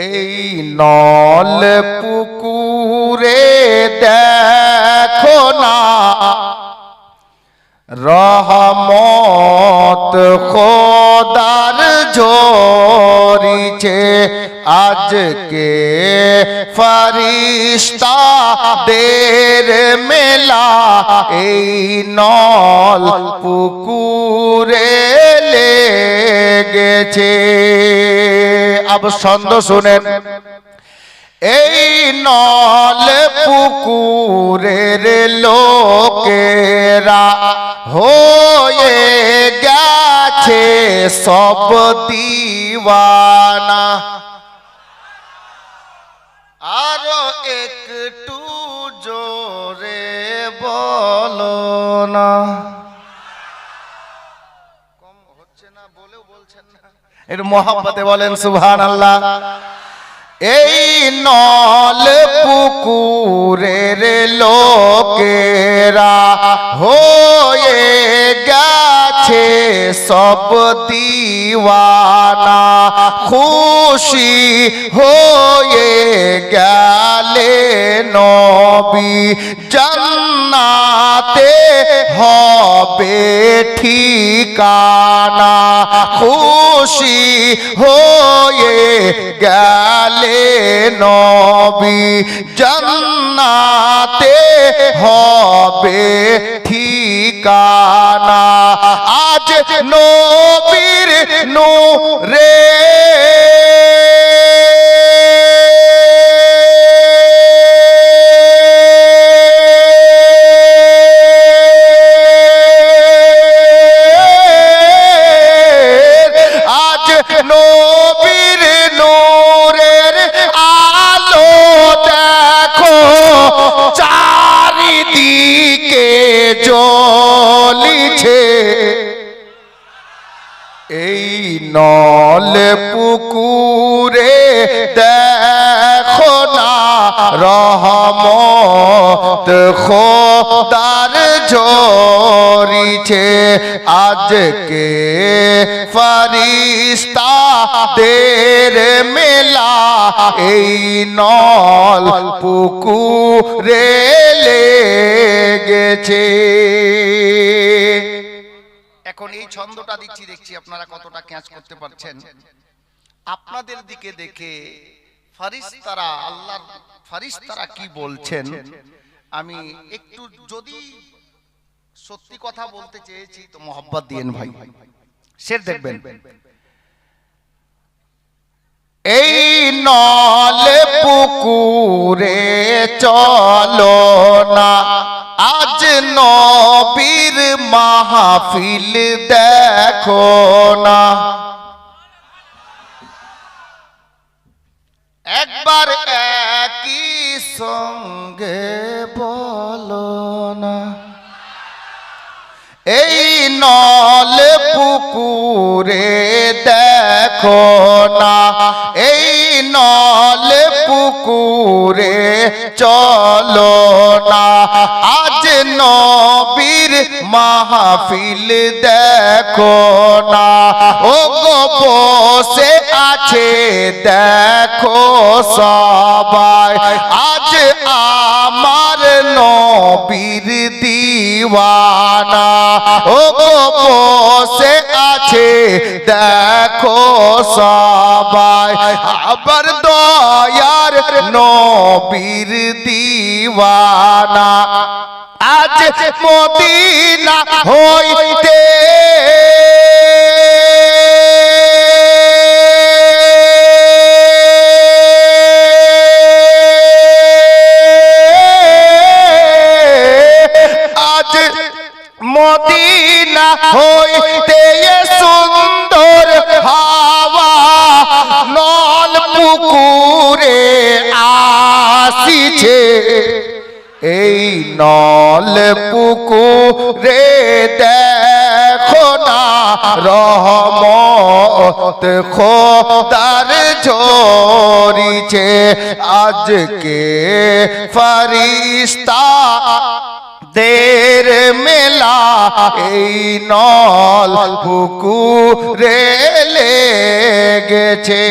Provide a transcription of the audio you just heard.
এই নল পুকুরে দেখো না। রহমত খোদার ঝরিছে আজকে ফরিস্তা দের মেলা। এই নল পুকুরে লেগেছে। আব ছন্দ শুনেন। এই নল পুকুরের লোকেরা হয়ে গেছে সব দিওয়ানা। আরও একটু জোরে বলো না কম হচ্ছে না বলেও বলছেন না একটু বলেন সুভান আল্লাহ এই নল পুকুরের লোকেরা গেছে সব দিওয়ানা খুশি হয়ে গেলে নবী জান্নাতে হবে ঠিকানা খুশি হয়ে গেলে নবী জান্নাতে হবে ঠিকানা আজ নবীর নূরে এই নল পুকুরে দেখো না রহমত খোদার ঝরিছে আজকে ফরিস্তা দের মেলা। এই নল পুকুরে লেগেছে। এখন এই ছন্দটা দিচ্ছি দেখছি আপনারা কতটা ক্যাচ করতে পারছেন। আপনাদের দিকে দেখে ফারিস্তারা আল্লাহর ফারিস্তারা কি বলছেন? আমি একটু যদি সত্যি কথা বলতে চেয়েছি তো মোহাব্বত দিয়েন ভাই। সে দেখবেন। এই নল পুকুরে চলো না আজ নবীর মাহফিল দেখো না। একবার একই সঙ্গে বলো না। এই নল পুকুরে দেখো না। এই নল পুকুরে চলো না। আজ নবীর মাহফিল দেখো না। ও গো বসে আছে, দেখো সবাই। আজ আমার নবীর দিওয়ানা। ও গো আছে, দেখো সবাই। আবার দয়ার নবীর দিওয়ানা। আজ মদিনা হইতে। আজ মদিনা হইতে সুন্দর হাওয়া নল পুকুরে আসিছে। এই পুকুরে দেখো না রহমত খোদার ঝরিছে আজকে ফরিস্তা দের মেলা এই নল পুকুরে লেগেছে।